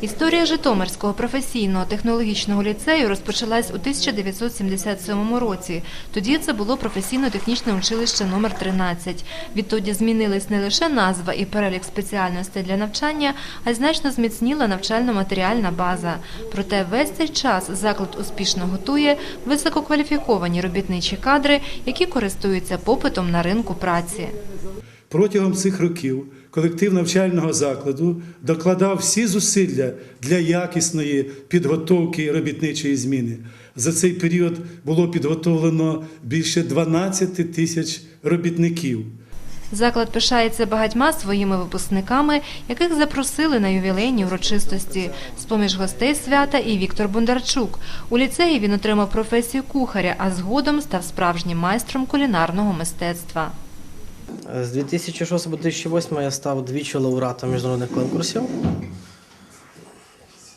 Історія Житомирського професійного технологічного ліцею розпочалась у 1977 році. Тоді це було професійно-технічне училище номер 13. Відтоді змінились не лише назва і перелік спеціальностей для навчання, а й значно зміцніла навчально-матеріальна база. Проте весь цей час заклад успішно готує висококваліфіковані робітничі кадри, які користуються попитом на ринку праці. Протягом цих років колектив навчального закладу докладав всі зусилля для якісної підготовки робітничої зміни. За цей період було підготовлено більше 12 тисяч робітників. Заклад пишається багатьма своїми випускниками, яких запросили на ювілейні урочистості. З-поміж гостей свята і Віктор Бондарчук. У ліцеї він отримав професію кухаря, а згодом став справжнім майстром кулінарного мистецтва. З 2006 по 2008 я став двічі лауреатом міжнародних конкурсів.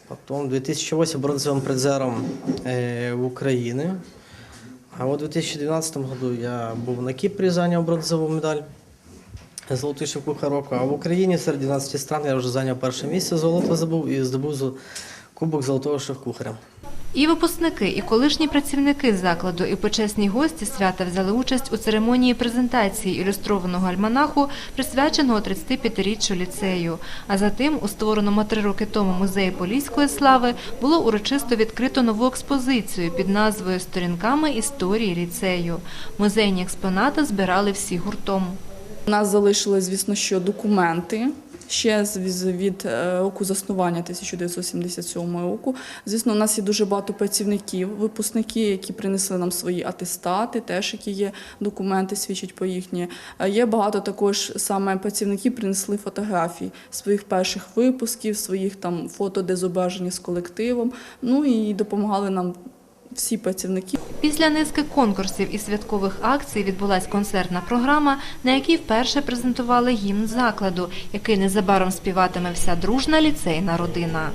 Потім 2008 бронзовим призером е, в Україні. А у 2012 году я був на Кіпрі, зайняв бронзову медаль. Золотий шеф-кухар року. А в Україні серед 12 стран я вже зайняв перше місце, золото забув і здобув кубок золотого шеф-кухаря. І випускники, і колишні працівники закладу, і почесні гості свята взяли участь у церемонії презентації ілюстрованого альманаху, присвяченого 35-річчю ліцею. А затим, у створеному три роки тому музеї Поліської слави, було урочисто відкрито нову експозицію під назвою Сторінками історії ліцею. Музейні експонати збирали всі гуртом. У нас залишили, звісно, що документи. Ще від е, року заснування 1977 року. Звісно, у нас є дуже багато працівників, випускники, які принесли нам свої атестати, теж які є документи, свідчать про їхні. Е, Є багато також саме працівники принесли фотографії своїх перших випусків, своїх там фото, де зображені з колективом. Ну і допомагали нам всі працівники. Після низки конкурсів і святкових акцій відбулась концертна програма, на якій вперше презентували гімн закладу, який незабаром співатиме вся дружна ліцейна родина.